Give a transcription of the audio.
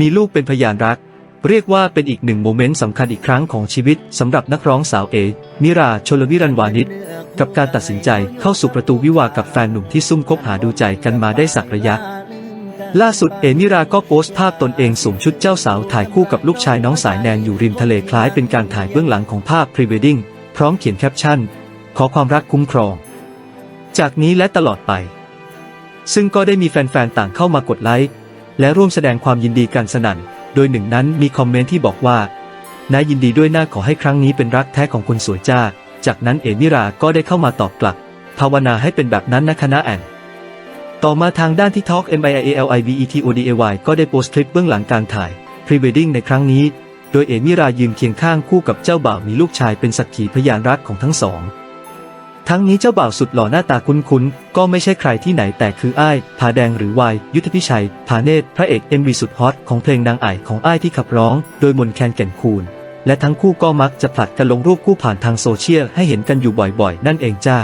มีลูกเป็นพยานรัก เรียกว่าเป็นอีกหนึ่งโมเมนต์สำคัญอีกครั้งของชีวิตสำหรับนักร้องสาวเอ มิราชลวิรันวานิชกับการตัดสินใจเข้าสู่ประตูวิวากับแฟนหนุ่มที่ซุ่มคบหาดูใจกันมาได้สักระยะ ล่าสุดเอมิราก็โพสต์ภาพตนเองสวมชุดเจ้าสาวถ่ายคู่กับลูกชายน้องสายแนนอยู่ริมทะเลคล้ายเป็นการถ่ายเบื้องหลังของภาพพรีเวดดิ้งพร้อมเขียนแคปชั่น ขอความรักคุ้มครอง จากนี้และตลอดไป ซึ่งก็ได้มีแฟนๆต่างเข้ามากดไลค์ และร่วมแสดงความยินดีกันสนั่น โดยหนึ่งนั้นมีคอมเมนต์ที่บอกว่านายินดีด้วยหน่าขอให้ครั้งนี้เป็นรักแท้ของคนสวยจ้า จากนั้นเอมิราก็ได้เข้ามาตอบกลับ ภาวนาให้เป็นแบบนั้นนะคณะแอน ต่อมาทางด้านที่ Talk M I A L I V E T O D A Y ก็ได้โพสต์คลิปเบื้องหลังการถ่าย Pre Wedding ในครั้งนี้ โดยเอมิรายืนเคียงข้างคู่กับเจ้าบ่าวมีลูกชายเป็นสักขีพยานรักของทั้งสอง ทั้งนี้เจ้าบ่าวสุดหล่อหน้าตาคุ้นๆ ก็ไม่ใช่ใครที่ไหนแต่คืออ้ายผาแดงหรือวายยุทธพิชัยผาเนตรพระเอกเอ็มวีสุดฮอตของเพลงนางไอของอ้ายที่ขับร้อง โดยมนแคนแก่นคูณ และทั้งคู่ก็มักจะผลัดกันลงรูปคู่ผ่านทางโซเชียลให้เห็นกันอยู่บ่อยๆ นั่นเองจ้า